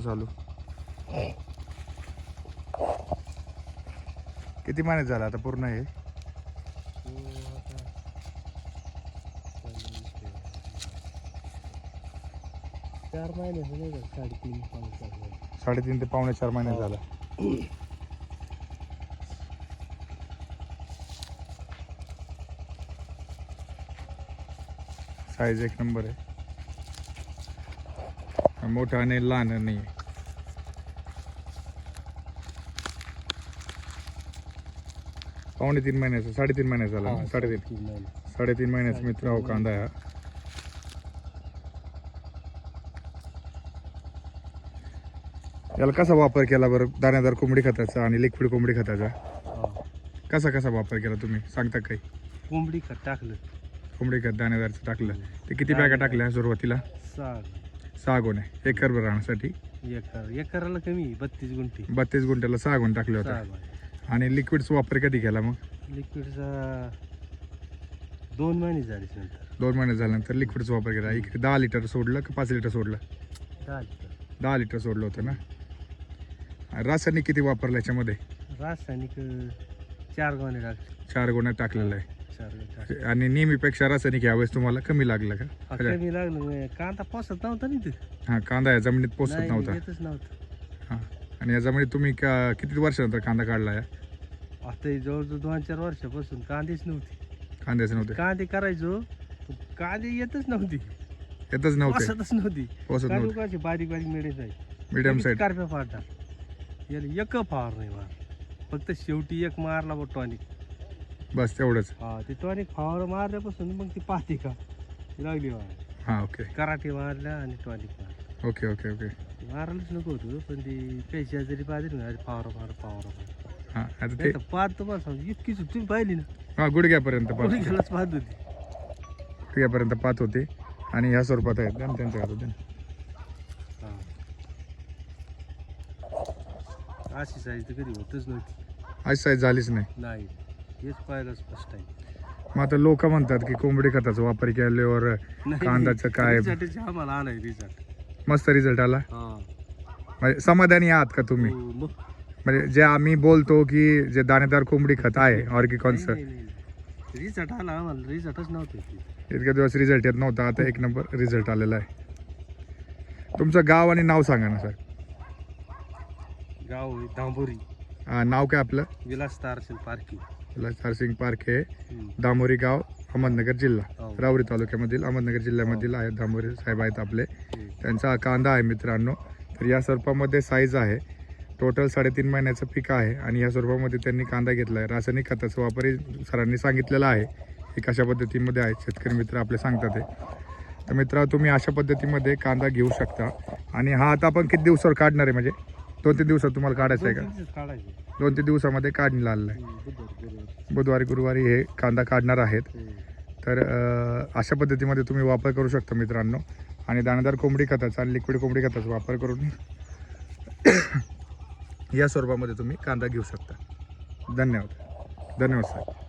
चालू. किती महिन्यात झाला आता पूर्ण हे? चार महिने साडेतीन महिने. साडेतीन ते पावणे चार महिन्यात हो. झाला. साईज एक नंबर आहे. मोठा आणि लहान नाही पावणे तीन महिन्याचा साडेतीन महिन्याचा? हा, साडेतीन. साडेतीन महिन्याचा मित्र हो कांदा हा. याला कसा वापर केला बरं? दाण्यादार कोंबडी खताचा आणि लिक्विड कोंबडी खताचा. कसा कसा वापर केला तुम्ही? सांगता काही? कोंबडी खत टाकलं. कोंबडी खत दाण्यादारचं टाकलं. ते किती बॅगा टाकल्या सुरुवातीला? साग सहा गोण्या एकर राहण्यासाठी. एकर एकराला कमी बत्तीस गुंठी. बत्तीस गुंठ्याला सहा गोण्या टाकल्या होत्या साग आणि लिक्विडचा वापर कधी केला मग? लिक्विडचा दोन महिने झाले नंतर. दोन महिने झाल्यानंतर लिक्विडचा वापर केला. इकडे दहा लिटर सोडलं का पाच लिटर सोडलं? दहा लिटर. दहा लिटर सोडलं होतं ना? रासायनिक किती वापरलं याच्यामध्ये? रासायनिक चार गोणे टाकले चार गोण्या टाकलेलं आहे. चार आणि नेहमीपेक्षा रासायनिक यावेळेस तुम्हाला कमी लागलं का? हा, कमी लागलं कांदा पोसत नव्हता ना ते हा कांदा या जमिनीत पोचत नाही, नव्हता. येतच नव्हतं. हा आणि या जमिनीत तुम्ही का किती वर्षानंतर कांदा काढला या? आता हे जवळजवळ दोन चार वर्षापासून कांदेच नव्हती. कांद्याचे नव्हते. कांदे करायचो पण कांदे येतच नव्हती. येतच नव्हते. पोसतच नव्हती. पोचत नव्हते. उगाचे बारीक बारीक मिळे जाईल मिडियम साईड कारप्या फाडणार याला एक फार नाही मार फक्त शेवटी एक मारला बघ टॉनिक. बस तेवढंच. हा ते टॉनिक फावर मारल्यापासून मग ती पाहते का? ती लागली मार हां ओके. कराटे मारल्या आणि टॉनिक मारलं. Okay okay okay. मारायलाच नको होतं पण ती पैशा जरी पाहिजे ना फावर मार फावर मार. हां आता ते नाही तर पाहत तुम्हाला इतकीच तुम्ही पाहिली ना. हां गुडघ्यापर्यंत पाहत कोणी होते पाहत होती. गुडघ्यापर्यंत पाहत होते. आणि ह्या स्वरूपात आहेत ना त्यांच्या हातात आहे ना. हा. अशी साईज तर कधी होतच नव्हती. अशी साईज झालीच नाही. नाही. हेच पाहिलं स्पष्ट आहे. मग आता लोक म्हणतात की कोंबडी खताचा वापर केल्यावर कांद्याचं काय? रिझल्टच आम्हाला आलाय रिझल्ट. मस्त रिझल्ट आला? हा. म्हणजे समाधानी आहात का तुम्ही? हो, मग? म्हणजे जे आम्ही बोलतो की जे दाणेदार कोंबडी खत आहे ऑर्गिकॉनचं रिझल्ट आला आम्हाला रिझल्टच नव्हते. इतक्या दिवस रिझल्ट येत नव्हता आता एक नंबर रिझल्ट आलेला आहे. तुमचं गाव आणि नाव सांगा ना सर. गाव आहे दांबोरी नाव काय आपलं? विलास तारसेल पार्किंग चारसिंग पार्क हे दामोरी गाव अहमदनगर जिल्हा. हो. रावरी तालुक्यामधील अहमदनगर जिल्ह्यामधील आहेत दामोरी साहेब आहेत आपले. त्यांचा हा कांदा आहे मित्रांनो. तर या स्वरूपामध्ये साईज आहे. टोटल साडेतीन महिन्याचं पीक आहे आणि या स्वरूपामध्ये त्यांनी कांदा घेतला आहे रासायनिक खताचा वापरही सरांनी सांगितलेला आहे. की कशा पद्धतीमध्ये आहे? शेतकरी मित्र आपले सांगतात ते तर मित्र तुम्ही अशा पद्धतीमध्ये कांदा घेऊ शकता. आणि हा आता आपण किती दिवसावर काढणार आहे म्हणजे? दोन तीन दिवसात तुम्हाला काढायचं आहे का? काढायचे. दोन तीन दिवसामध्ये काढणं आलेलं आहे. बुधवार गुरुवार. हे कांदा काढणार आहेत. तर अ, अशा पद्धतीमध्ये तुम्ही वापर करू शकता मित्रांनो. आणि दाणेदार कोंबडी खताचा आणि लिक्विड कोंबडी खताचा वापर करून या स्वरूपामध्ये तुम्ही कांदा घेऊ शकता. धन्यवाद. धन्यवाद सर